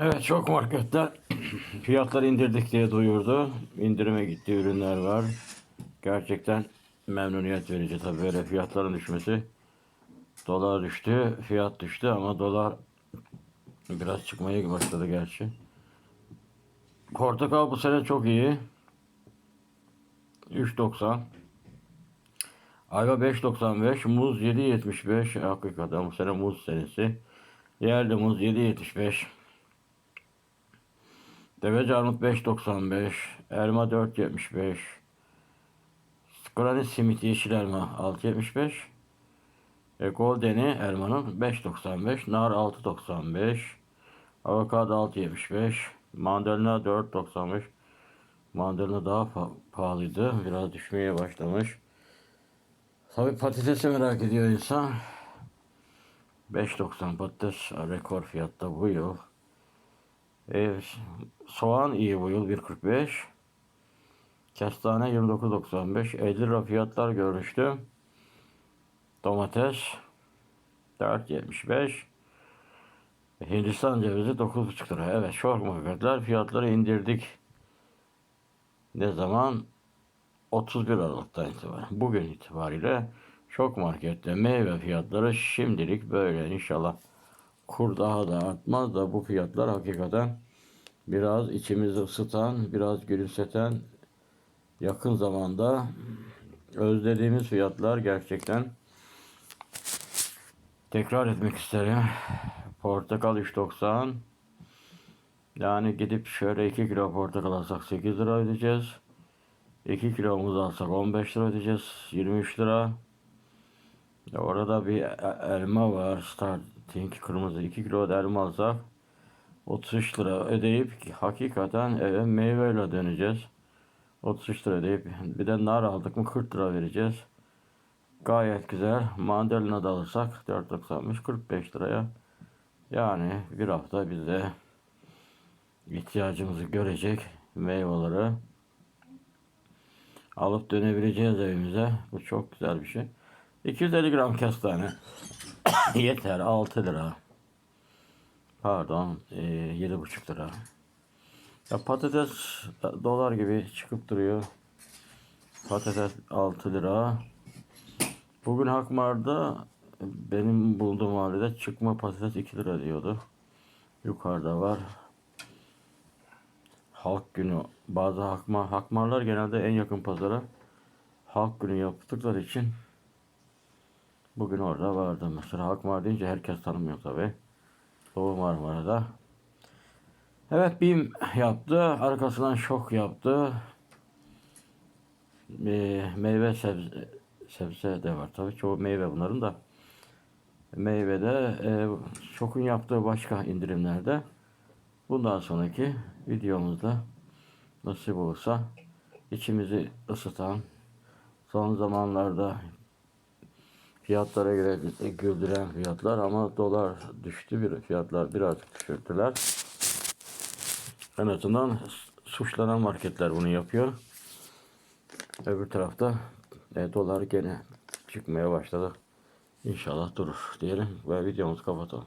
Evet çok marketler fiyatları indirdik diye duyurdu. İndirime gittiği ürünler var. Gerçekten memnuniyet verici tabii böyle fiyatların düşmesi. Dolar düştü, fiyat düştü ama dolar biraz çıkmaya başladı gerçi. Portakal bu sene çok iyi. 3.90 Ayva 5.95 Muz 7.75 Hakikaten bu sene muz senesi Yerli muz 7.75 Deveci armut 5.95 Elma 4.75 Granit simit yeşil elma 6.75 e, Golden'i elmanın 5.95 Nar 6.95 Avokado 6.75 Mandalina 4.95 Mandalina daha pa- pahalıydı. Biraz düşmeye başlamış. Tabi patatesi merak ediyor insan. 5.90 patates rekor fiyatta bu yıl. E, soğan iyi bu yıl 1.45. Kestane 29.95. 50 lira fiyatlar görmüştü. Domates 4.75. Hindistan cevizi 9.5 lira. Evet çok marketler fiyatları indirdik. Ne zaman? 31 Aralık'tan itibaren. Bugün itibariyle çok markette meyve fiyatları şimdilik böyle inşallah kur daha da artmaz da bu fiyatlar hakikaten biraz içimizi ısıtan, biraz gülümseten yakın zamanda özlediğimiz fiyatlar gerçekten tekrar etmek isterim. Portakal 3.90 yani gidip şöyle 2 kilo portakal alsak 8 lira ödeyeceğiz. 2 kilomuz alsak 15 lira ödeyeceğiz. 23 lira. Orada bir e- elma var. Starting kırmızı 2 kilo elma alsak 33 lira ödeyip hakikaten eve meyveyle döneceğiz. 33 lira ödeyip bir de nar aldık mı 40 lira vereceğiz. Gayet güzel. Mandalina da alırsak 4.95 45 liraya. Yani bir hafta bize ihtiyacımızı görecek meyveleri alıp dönebileceğiz evimize. Bu çok güzel bir şey. 250 gram kestane yeter 6 lira. Pardon e, 7,5 lira. Ya patates e, dolar gibi çıkıp duruyor. Patates 6 lira. Bugün Hakmar'da benim bulunduğum mahallede çıkma patates 2 lira diyordu. Yukarıda var. Halk günü bazı hakma, hakmarlar genelde en yakın pazara halk günü yaptıkları için bugün orada vardı. Mesela Hakmar deyince herkes tanımıyor tabi. Doğu Marmara'da. Evet BİM yaptı. Arkasından şok yaptı. Ee, meyve sebze, sebze de var tabi. Çoğu meyve bunların da. Meyvede e, şokun yaptığı başka indirimlerde Bundan sonraki videomuzda nasip olursa içimizi ısıtan, son zamanlarda fiyatlara göre bizi güldüren fiyatlar ama dolar düştü bir fiyatlar birazcık düşürdüler. En azından suçlanan marketler bunu yapıyor. Öbür tarafta e, dolar gene çıkmaya başladı. İnşallah durur diyelim ve videomuzu kapatalım.